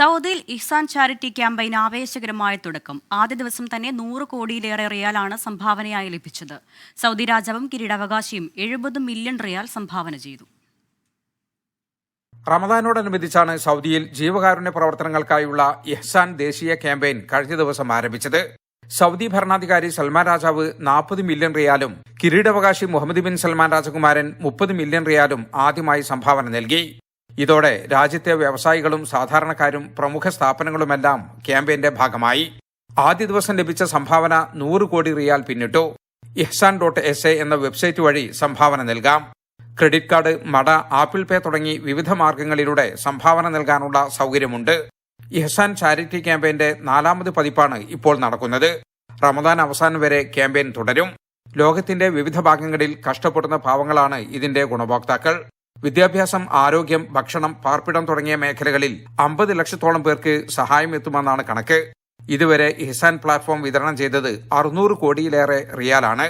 സൗദിയിൽ ഇഹ്സാൻ ചാരിറ്റി ക്യാമ്പയിന് ആവേശകരമായ തുടക്കം. ആദ്യ ദിവസം തന്നെ നൂറ് കോടിയിലേറെ റിയാലാണ് സംഭാവനയായി ലഭിച്ചത്. സൗദി രാജാവും കിരീടാവകാശിയും എഴുപത് മില്യൺ റിയാൽ സംഭാവന ചെയ്തു. റമദാനോടനുബന്ധിച്ചാണ് സൗദിയിൽ ജീവകാരുണ്യ പ്രവർത്തനങ്ങൾക്കായുള്ള ഇഹ്സാൻ ദേശീയ ക്യാമ്പയിൻ കഴിഞ്ഞ ദിവസം ആരംഭിച്ചത്. സൗദി ഭരണാധികാരി സൽമാൻ രാജാവ് നാൽപ്പത് മില്യൺ റിയാലും കിരീടാവകാശി മുഹമ്മദ് ബിൻ സൽമാൻ രാജകുമാരൻ മുപ്പത് മില്യൺ റിയാലും ആദ്യമായി സംഭാവന നൽകി. ഇതോടെ രാജ്യത്തെ വ്യവസായികളും സാധാരണക്കാരും പ്രമുഖ സ്ഥാപനങ്ങളുമെല്ലാം ക്യാമ്പയിന്റെ ഭാഗമായി. ആദ്യ ദിവസം ലഭിച്ച സംഭാവന നൂറ് കോടി റിയാൽ പിന്നിട്ടു. ഇഹ്സാൻ ഡോട്ട് എസ് എ എന്ന വെബ്സൈറ്റ് വഴി സംഭാവന നൽകാം. Credit card Mada Apple Pay തുടങ്ങി വിവിധ മാർഗങ്ങളിലൂടെ സംഭാവന നൽകാനുള്ള സൗകര്യമുണ്ട്. ഇഹ്സാൻ ചാരിറ്റി ക്യാമ്പയിന്റെ നാലാമത് പതിപ്പാണ് ഇപ്പോൾ നടക്കുന്നത്. റമദാൻ അവസാനം വരെ ക്യാമ്പയിൻ തുടരും. ലോകത്തിന്റെ വിവിധ ഭാഗങ്ങളിൽ കഷ്ടപ്പെടുന്ന പാവങ്ങളാണ് ഇതിന്റെ ഗുണഭോക്താക്കൾ. വിദ്യാഭ്യാസം ആരോഗ്യം ഭക്ഷണം പാർപ്പിടം തുടങ്ങിയ മേഖലകളിൽ അമ്പത് ലക്ഷത്തോളം പേർക്ക് സഹായം എത്തുമെന്നാണ് കണക്ക്. ഇതുവരെ ഇഹ്സാൻ പ്ലാറ്റ്ഫോം വിതരണം ചെയ്തത് അറുന്നൂറ് കോടിയിലേറെ റിയാലാണ്.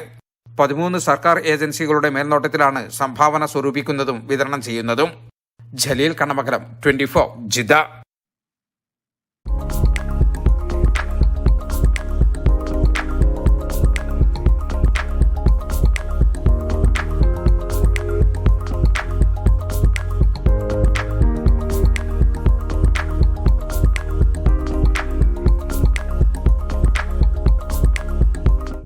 പതിമൂന്ന് സർക്കാർ ഏജൻസികളുടെ മേൽനോട്ടത്തിലാണ് സംഭാവന സ്വരൂപിക്കുന്നതും വിതരണം ചെയ്യുന്നതും. Jaleel Kannamangalam twenty four Jeddah